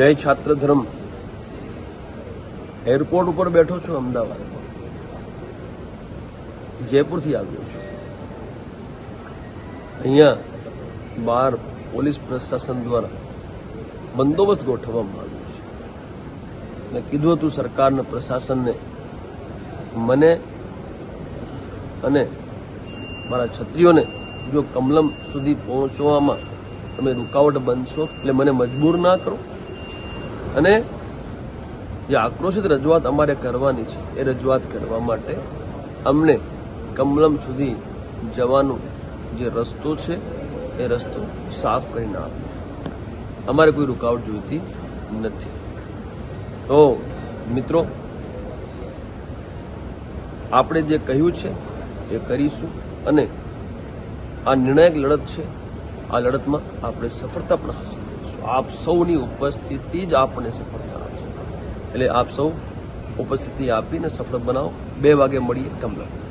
જય છાત્ર ધર્મ એરપોર્ટ ઉપર બેઠો છું અમદાવાદ. જયપુરથી આવ્યો છું. અહીંયા બહાર પોલીસ પ્રશાસન દ્વારા બંદોબસ્ત ગોઠવવામાં આવ્યો છે. મેં કીધું હતું સરકારને, પ્રશાસનને, મને અને મારા છત્રીઓને જો કમલમ સુધી પહોંચવામાં તમે રૂકાવટ બનશો, એટલે મને મજબૂર ના કરો. અને જે આક્રોશિત રજૂઆત અમારે કરવાની છે, એ રજૂઆત કરવા માટે અમને કમલમ સુધી જવાનો જે રસ્તો છે, એ રસ્તો સાફ કરીને આપ્યો અમારે કોઈ રૂકાવટ જોઈતી નથી. તો મિત્રો, આપણે જે કહ્યું છે, એ કરીશું અને આ નિર્ણાયક લડત છે, આ લડતમાં આપણે સફળતા પણ હાંસલ આપ સૌની ઉપસ્થિતિ જ આપણને સફળતા આપશે એટલે આપ સૌ ઉપસ્થિતિ આપીને સફળ બનાવો. બે વાગે મળીએ. કમલા.